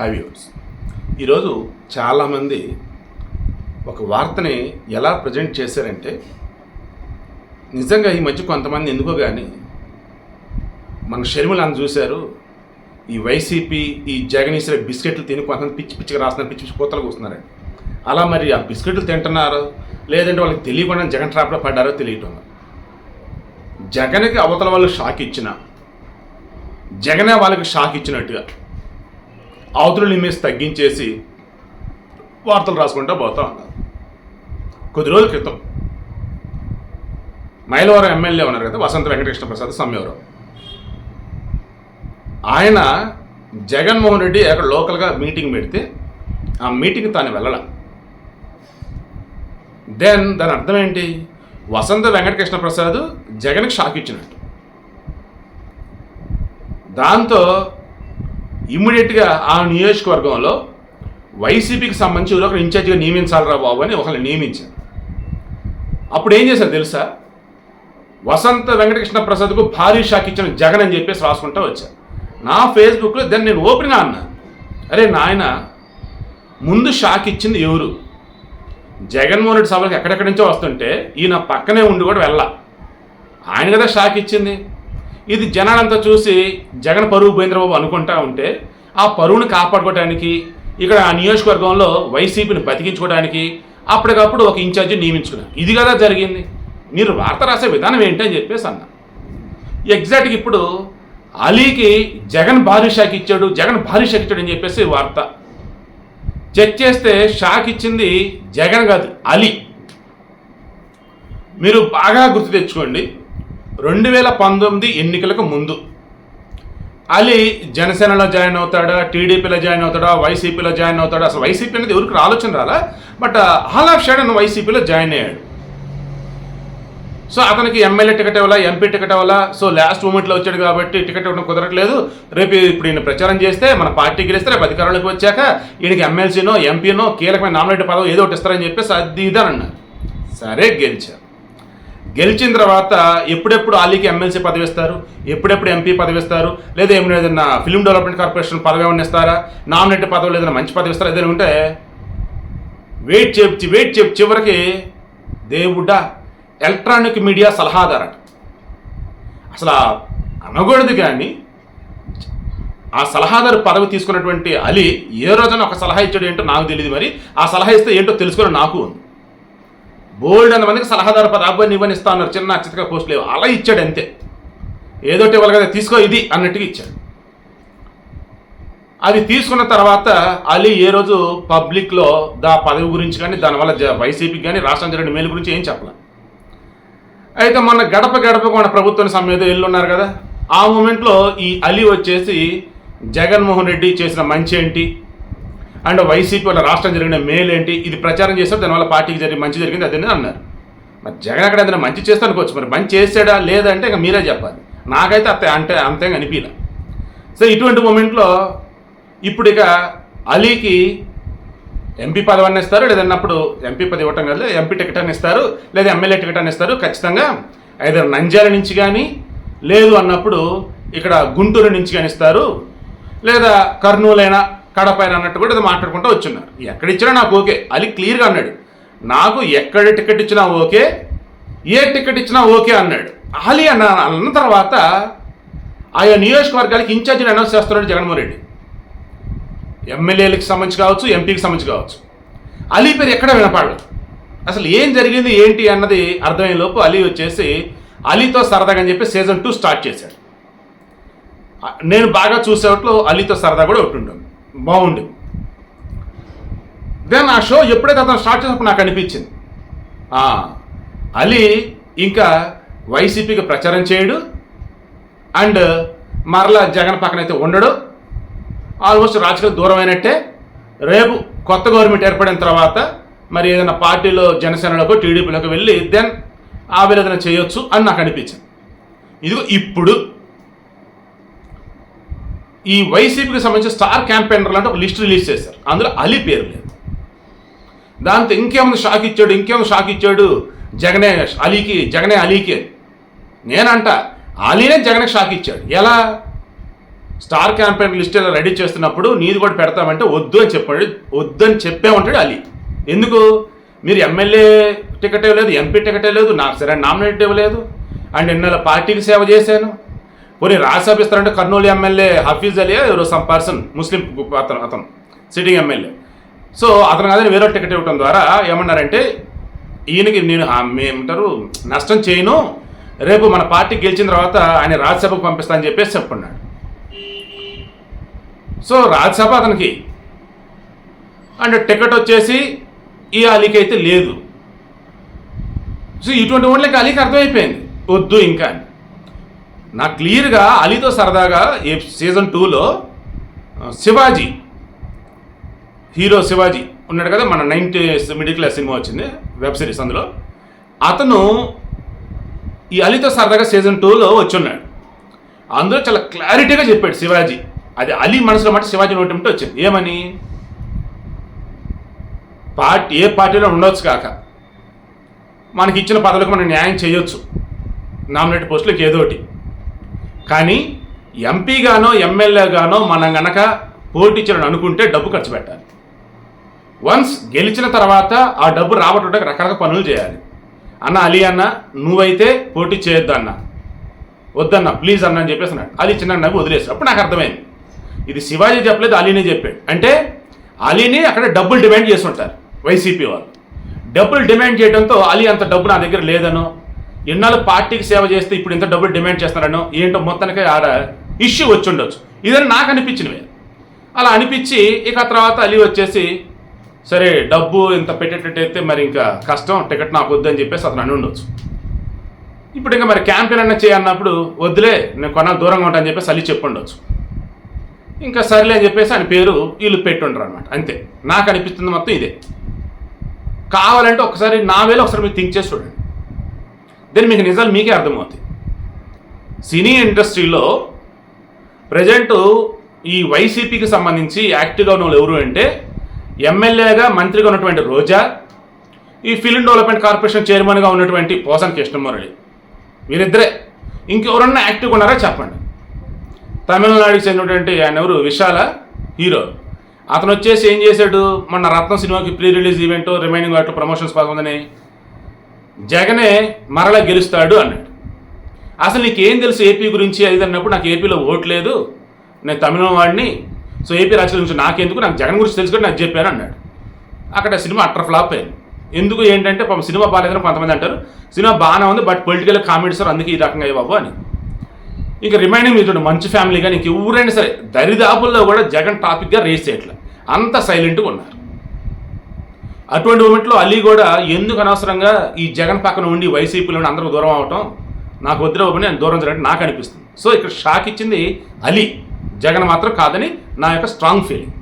High yours ఈరోజు చాలామంది ఒక వార్తని ఎలా ప్రజెంట్ చేశారంటే నిజంగా ఈ మధ్య కొంతమంది ఎందుకో కానీ మన షర్మిలను చూశారు. ఈ వైసీపీ ఈ జగనీశ్వర బిస్కెట్లు తిని కొంతమంది పిచ్చి పిచ్చిగా రాస్తున్నారు పిచ్చి పిచ్చి కూతలు కూస్తున్నారండి అలా మరి ఆ బిస్కెట్లు తింటున్నారో లేదంటే వాళ్ళకి తెలియకుండా జగన్ ట్రాప్లో పడ్డారో తెలియటం జగన్కి అవతల వాళ్ళు షాక్ ఇచ్చిన జగనే వాళ్ళకి షాక్ ఇచ్చినట్టుగా అవతల ఇమేజ్ తగ్గించేసి వార్తలు రాసుకుంటూ పోతా ఉన్నారు కొద్ది రోజుల క్రితం మైలవరం ఎమ్మెల్యే ఉన్నారు కదా వసంత వెంకటకృష్ణ ప్రసాద్ సమ్యవరం ఆయన జగన్మోహన్ రెడ్డి అక్కడ లోకల్గా మీటింగ్ పెడితే ఆ మీటింగ్ తాను వెళ్ళడం దెన్ దాని అర్థం ఏంటి? వసంత వెంకటకృష్ణ ప్రసాద్ జగన్కి షాక్ ఇచ్చినట్టు. దాంతో ఇమ్మీడియట్గా ఆ నియోజకవర్గంలో వైసీపీకి సంబంధించి ఒకరు ఇన్ఛార్జిగా నియమించాలరా బాబు అని ఒకరిని నియమించారు. అప్పుడు ఏం చేశారు తెలుసా? వసంత వెంకటకృష్ణ ప్రసాద్కు భారీ షాక్ ఇచ్చిన జగన్ అని చెప్పేసి రాసుకుంటూ వచ్చారు. నా ఫేస్బుక్లో దాన్ని నేను ఓపెన్గా అన్నా. అరే నాయన ముందు షాక్ ఇచ్చింది ఎవరు? జగన్మోహన్ రెడ్డి సభలకు ఎక్కడెక్కడి నుంచో వస్తుంటే ఈయన పక్కనే ఉండి కూడా వెళ్ళా ఆయన కదా షాక్ ఇచ్చింది. ఇది జనాలంతా చూసి జగన్ పరువు పోయింద్రబాబు అనుకుంటా ఉంటే ఆ పరువుని కాపాడుకోవడానికి ఇక్కడ ఆ నియోజకవర్గంలో వైసీపీని బతికించుకోవడానికి అప్పటికప్పుడు ఒక ఇన్ఛార్జి నియమించుకున్నారు. ఇది కదా జరిగింది. మీరు వార్త రాసే విధానం ఏంటి అని చెప్పేసి అన్నా. ఎగ్జాక్ట్గా ఇప్పుడు అలీకి జగన్ భారీ షాక్ ఇచ్చాడు జగన్ భారీ షాక్ ఇచ్చాడు అని చెప్పేసి వార్త. చెక్ చేస్తే షాక్ ఇచ్చింది జగన్ కాదు అలీ. మీరు బాగా గుర్తు తెచ్చుకోండి. రెండు వేల పంతొమ్మిది ఎన్నికలకు ముందు. అలీ జనసేనలో జాయిన్ అవుతాడా టీడీపీలో జాయిన్ అవుతాడా వైసీపీలో జాయిన్ అవుతాడా? అసలు వైసీపీ అనేది ఎవరికి ఆలోచన రాలా? బట్ ఆల్ ఆఫ్ షడన్ వైసీపీలో జాయిన్ అయ్యాడు. సో అతనికి ఎమ్మెల్యే టికెట్ ఇవ్వాలా ఎంపీ టికెట్ ఇవ్వాలా? సో లాస్ట్ మూమెంట్లో వచ్చాడు కాబట్టి టికెట్ ఇవ్వడం కుదరట్లేదు. రేపు ఇప్పుడు ఈయన ప్రచారం చేస్తే మన పార్టీ గెలిస్తే రేపు అధికారంలోకి వచ్చాక ఈయనకి ఎమ్మెల్సీనో ఎంపీనో కీలకమైన నామినేట్ పదవి ఏదో ఒకటి ఇస్తారని చెప్పేసి అది ఇదనన్నారు సరే గెలిచారు. గెలిచిన తర్వాత ఎప్పుడెప్పుడు అలీకి ఎమ్మెల్సీ పదవి ఇస్తారు? ఎప్పుడెప్పుడు ఎంపీ పదవి ఇస్తారు? లేదా ఏమైనా ఏదైనా ఫిల్మ్ డెవలప్మెంట్ కార్పొరేషన్ పదవి ఏమైనా ఇస్తారా? నామినేట్ పదవి ఏదైనా మంచి పదవి ఇస్తారా? ఏదైనా ఉంటే వెయిట్ చెప్పి వెయిట్ చెప్పి చివరికి దేవుడా ఎలక్ట్రానిక్ మీడియా సలహాదారట. అసలు అనకూడదు కానీ ఆ సలహాదారు పదవి తీసుకున్నటువంటి అలీ ఏ రోజున ఒక సలహా ఇచ్చాడు ఏంటో నాకు తెలియదు మరి. ఆ సలహా ఇస్తే ఏంటో తెలుసుకుని నాకు ఉంది. బోల్డ్ అన్న మందికి సలహాదారు పద అబ్బాయి ఇవ్వని ఇస్తా అన్నారు. చిన్న చిత్తగా పోస్ట్ లేవు. అలా ఇచ్చాడు అంతే. ఏదోటి ఇవ్వాలి కదా తీసుకో ఇది అన్నట్టుగా ఇచ్చాడు. అది తీసుకున్న తర్వాత అలీ ఏ రోజు పబ్లిక్లో దా పదవి గురించి కానీ దానివల్ల జ- వైసీపీకి కానీ రాష్ట్రం జరిగిన మేలు గురించి ఏం చెప్పలే. అయితే మొన్న గడప గడపకు మన ప్రభుత్వం సమయంలో ఉన్నారు కదా. ఆ మూమెంట్లో ఈ అలీ వచ్చేసి జగన్మోహన్ రెడ్డి చేసిన మంచి ఏంటి? అండ్ వైసీపీ వల్ల రాష్ట్రం జరిగిన మేలు ఏంటి ఇది ప్రచారం చేస్తారు దానివల్ల పార్టీకి జరిగి మంచి జరిగింది అదే అన్నారు. మరి జగన్ అక్కడ ఏదైనా మంచి చేస్తే అనుకోవచ్చు. మరి మంచి చేసాడా లేదంటే ఇక మీరే చెప్పాలి. నాకైతే అంతే అంటే అంతేం అనిపించలే సో ఇటువంటి మూమెంట్లో ఇప్పుడు ఇక అలీకి ఎంపీ పదవి అని ఇస్తారు లేదన్నప్పుడు ఎంపీ పదవి ఇవ్వటం కాదు ఎంపీ టికెట్ అని ఇస్తారు లేదా ఎమ్మెల్యే టికెట్ అని ఇస్తారు ఖచ్చితంగా ఐదర్ నంజాల నుంచి కానీ లేదు అన్నప్పుడు ఇక్కడ గుంటూరు నుంచి కానీ ఇస్తారు లేదా కర్నూలైనా కడపైన అన్నట్టు కూడా ఇది మాట్లాడుకుంటూ వచ్చున్నారు. ఎక్కడ ఇచ్చినా నాకు ఓకే. అది క్లియర్గా అన్నాడు. నాకు ఎక్కడ టికెట్ ఇచ్చినా ఓకే ఏ టికెట్ ఇచ్చినా ఓకే అన్నాడు. అలీ అన్న అన్న తర్వాత ఆయా నియోజకవర్గాలకి ఇన్ఛార్జిని అనౌన్స్ చేస్తున్నాడు జగన్మోహన్ రెడ్డి. ఎమ్మెల్యేలకు సంబంధించి కావచ్చు ఎంపీకి సంబంధించి కావచ్చు. అలీ పేరు ఎక్కడ వినపడలేదు అసలు ఏం జరిగింది ఏంటి అన్నది అర్థమయ్యే లోపు అలీ వచ్చేసి అలీతో సరదాగా అని చెప్పి సీజన్ టూ స్టార్ట్ చేశాడు. నేను బాగా చూసేవాట్లో అలీతో సరదా కూడా ఒకటి ఉంటుంది బాగుంది. దెన్ ఆ షో ఎప్పుడైతే అతను స్టార్ట్ చేసినప్పుడు నాకు అనిపించింది. అలీ ఇంకా వైసీపీకి ప్రచారం చేయడు. అండ్ మరలా జగన్ పక్కన అయితే ఉండడు. ఆల్మోస్ట్ రాజకీయ దూరం అయినట్టే రేపు కొత్త గవర్నమెంట్ ఏర్పడిన తర్వాత మరి ఏదైనా పార్టీలో జనసేనలోకి టీడీపీలోకి వెళ్ళి దెన్ ఆవేదన చేయొచ్చు అని నాకు అనిపించింది. ఇదిగో ఇప్పుడు ఈ వైసీపీకి సంబంధించిన స్టార్ క్యాంపెయినర్లు అంటే ఒక లిస్ట్ రిలీజ్ చేశారు. అందులో అలీ పేరు లేదు. దాంతో ఇంకేమైనా షాక్ ఇచ్చాడు ఇంకేమైనా షాక్ ఇచ్చాడు? జగనే అలీకి జగనే అలీకి అని. నేనంట అలీనే జగనే షాక్ ఇచ్చాడు. ఎలా? స్టార్ క్యాంపెయిన్ లిస్ట్ ఇలా రెడీ చేస్తున్నప్పుడు నీది కూడా పెడతామంటే వద్దు అని చెప్పాడు. వద్దు అని చెప్పే ఉంటాడు అలీ. ఎందుకు? మీరు ఎమ్మెల్యే టికెట్ ఇవ్వలేదు ఎంపీ టికెట్ ఇవ్వలేదు నాకు సరైన నామినేట్ ఇవ్వలేదు. అండ్ ఎన్నెల పార్టీకి సేవ చేశాను. పోనీ రాజ్యసభ ఇస్తారంటే కర్నూలు ఎమ్మెల్యే హఫీజ్ అలియా ఎవరో సమ్ పర్సన్ ముస్లిం అతను అతను సిట్టింగ్ ఎమ్మెల్యే. సో అతను కాదని వేరే టికెట్ ఇవ్వడం ద్వారా ఏమన్నారంటే ఈయనకి నేను ఏమంటారు నష్టం చేయను రేపు మన పార్టీ గెలిచిన తర్వాత ఆయన రాజ్యసభకు పంపిస్తానని చెప్పేసి చెప్పుకున్నాడు. సో రాజ్యసభ అతనికి అండ్ టికెట్ వచ్చేసి ఈ అలీకి అయితే లేదు. సో ఇటువంటి వాళ్ళకి అలీకి అర్థమైపోయింది. వద్దు ఇంకా అని. నాకు క్లియర్గా అలీతో సరదాగా ఏ సీజన్ టూలో శివాజీ హీరో శివాజీ ఉన్నాడు కదా మన నైన్టీ మిడిల్ క్లాస్ సినిమా వచ్చింది వెబ్ సిరీస్ అందులో. అతను ఈ అలీతో సరదాగా సీజన్ టూలో వచ్చి ఉన్నాడు అందులో చాలా క్లారిటీగా చెప్పాడు శివాజీ. అది అలీ మనసులో మాట శివాజీ నోటి ఉంటే వచ్చింది. ఏమని? పార్టీ ఏ పార్టీలో ఉండొచ్చు కాక. మనకి ఇచ్చిన పదవులకు మనం న్యాయం చేయొచ్చు. నామినేట్ పోస్టులకు ఏదో ఒకటి. కానీ ఎంపీగానో ఎమ్మెల్యేగానో మనం గనక పోటీ చేయాలని అనుకుంటే డబ్బు ఖర్చు పెట్టాలి. వన్స్ గెలిచిన తర్వాత ఆ డబ్బు రాబట్టడానికి రకరకాల పనులు చేయాలి. అన్న అలీ అన్న నువ్వైతే పోటీ చేయొద్దు అన్న. వద్దన్న ప్లీజ్ అన్న అని చెప్పేసి అన్నాడు. అలీ చిన్న నవ్వు వదిలేసాడు అప్పుడు నాకు అర్థమైంది. ఇది శివాజీ చెప్పలేదు అలీనే చెప్పాడు. అంటే అలీని అక్కడ డబ్బులు డిమాండ్ చేస్తుంటారు వైసీపీ వాళ్ళు. డబ్బులు డిమాండ్ చేయడంతో అలీ అంత డబ్బు నా దగ్గర లేదనో ఎన్నాళ్ళు పార్టీకి సేవ చేస్తే ఇప్పుడు ఇంత డబ్బులు డిమాండ్ చేస్తున్నారనో ఏంటో మొత్తానికి ఆడ ఇష్యూ వచ్చి ఉండొచ్చు. ఇదని నాకు అనిపించినవి. అలా అనిపించి ఇక తర్వాత అలీ వచ్చేసి సరే డబ్బు ఇంత పెట్టేటట్టయితే మరి ఇంకా కష్టం టికెట్ నాకు వద్దని చెప్పేసి అతను అని ఉండొచ్చు. ఇప్పుడు ఇంకా మరి క్యాంపెయిన్ అన్న చేయన్నప్పుడు వద్దులే నేను కొన్నాళ్ళు దూరంగా ఉంటాను అని చెప్పేసి అలీ చెప్పుండొచ్చు. ఇంకా సరేలే అని చెప్పేసి ఆయన పేరు వీళ్ళు పెట్టుండ్రు అనమాట అంతే. నాకు అనిపిస్తుంది మొత్తం ఇదే. కావాలంటే ఒకసారి నా వేళ ఒకసారి మీరు థింక్ చేసి చూడండి. దెన్ మీకు నిజాలు మీకే అర్థమవుతాయి. సినీ ఇండస్ట్రీలో ప్రజెంట్ ఈ వైసీపీకి సంబంధించి యాక్టివ్గా ఉన్న వాళ్ళు ఎవరు అంటే ఎమ్మెల్యేగా మంత్రిగా ఉన్నటువంటి రోజా ఈ ఫిలిం డెవలప్మెంట్ కార్పొరేషన్ చైర్మన్గా ఉన్నటువంటి పోసన్ కృష్ణమురళి. వీరిద్దరే. ఇంకెవరన్నా యాక్టివ్గా ఉన్నారా చెప్పండి. తమిళనాడుకి చెందినటువంటి ఆయన ఎవరు? విశాల హీరో. అతను వచ్చేసి ఏం చేశాడు? మొన్న రత్నం సినిమాకి ప్రీ రిలీజ్ ఈవెంట్ రిమైనింగ్ వాటిలో ప్రమోషన్స్ బాగుందని జగనే మరల గెలుస్తాడు అన్నాడు. అసలు నీకేం తెలుసు ఏపీ గురించి అది అన్నప్పుడు నాకు ఏపీలో ఓటు లేదు. నేను తమిళం వాడిని. సో ఏపీ రాజకీయాల గురించి నాకెందుకు? నాకు జగన్ గురించి తెలుసుకొని నాకు చెప్పాను అన్నాడు. అక్కడ సినిమా అట్టర్ ఫ్లాప్ అయింది. ఎందుకు ఏంటంటే పాపం సినిమా బాగాలేదని కొంతమంది అంటారు. సినిమా బాగానే ఉంది బట్ పొలిటికల్ కామెడీ సార్ అందుకే ఈ రకంగా అయ్యి బాబు అని. ఇంకా రిమైనింగ్ మీరు చూడండి మంచి ఫ్యామిలీ కానీ ఇంక ఎవరైనా సరే దరిదాపుల్లో కూడా జగన్ టాపిక్గా రేస్ చేయట్లేదు అంత సైలెంట్గా ఉన్నారు. అటువంటి మూమెంట్లో అలీ కూడా ఎందుకు అనవసరంగా ఈ జగన్ పక్కన ఉండి వైసీపీలో అందరూ దూరం అవటం నాకు వద్దు బాబు దూరం జరగడం నాకు అనిపిస్తుంది. సో ఇక్కడ షాక్ ఇచ్చింది అలీ. జగన్ మాత్రం కాదని నా యొక్క స్ట్రాంగ్ ఫీలింగ్